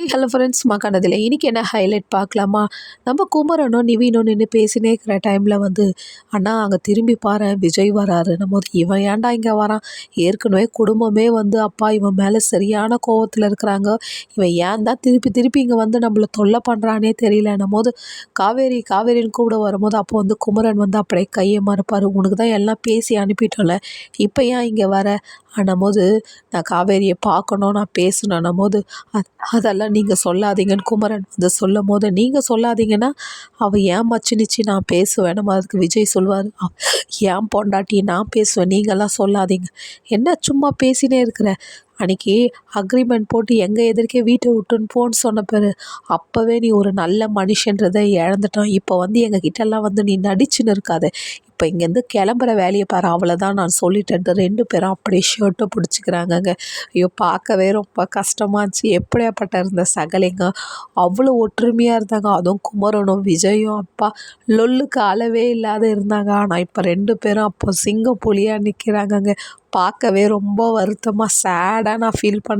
Hello friends மக்கானதில் இன்றைக்கி என்ன highlight பார்க்கலாமா? நம்ம குமரனும் நிவீனும் நின்று பேசினே இருக்கிற டைமில் வந்து அண்ணா அங்கே திரும்பி பாரு விஜய் வராரு. நம்ம இவன் ஏன்டா இங்கே வரான்? ஏற்கனவே குடும்பமே வந்து அப்பா இவன் மேலே சரியான கோவத்தில் இருக்கிறாங்க. இவன் ஏன் தான் திருப்பி திருப்பி இங்கே வந்து நம்மளை தொல்லை பண்ணுறானே தெரியலன்னும் போது காவேரி காவேரின்னு கூட வரும்போது அப்போ வந்து குமரன் வந்து அப்படியே கையை மறுப்பார். உனக்கு தான் எல்லாம் பேசி அனுப்பிட்டோம்ல. இப்போ ஏன் இங்கே வர? போது நான் காவேரியை பார்க்கணும் நான் பேசணும். போது அதெல்லாம் நீங்கள் சொல்லாதீங்கன்னு குமரன் வந்து சொல்லும் போது நீங்கள் சொல்லாதீங்கன்னா அவள் ஏன் மச்சினிச்சு நான் பேசுவேன்? நம்ம அதுக்கு விஜய் சொல்வார் ஏன் பொண்டாட்டி நான் பேசுவேன்? நீங்கள்லாம் சொல்லாதீங்க. என்ன சும்மா பேசினே இருக்கிற? அன்றைக்கி அக்ரிமெண்ட் போட்டு எங்கள் எதிர்க்கே வீட்டை விட்டுன்னு போன்னு சொன்ன பேர் அப்போவே நீ ஒரு நல்ல மனுஷன்றதை இழந்துட்டான். இப்போ வந்து எங்கள் கிட்டெல்லாம் வந்து நீ நடிச்சுன்னு இருக்காது. இப்போ இங்கேருந்து கிளம்புற வேலையை பாரு அவ்வளோதான் நான் சொல்லிட்டேன். ரெண்டு பேரும் அப்படியே ஷர்ட்டை பிடிச்சிக்கிறாங்கங்க. ஐயோ பார்க்கவே ரொம்ப கஷ்டமாக இருந்துச்சு எப்படியாப்பட்ட இருந்த சகலைங்க. அவ்வளோ ஒற்றுமையாக இருந்தாங்க. அதுவும் குமரனும் விஜயும் அப்பா லொல்லுக்கு அளவே இல்லாத இருந்தாங்க. ஆனால் இப்போ ரெண்டு பேரும் அப்போ சிங்கம் புலியாக நிற்கிறாங்கங்க பார்க்கவே ரொம்ப வருத்தமாக சேடாக நான் ஃபீல் பண்ணேன்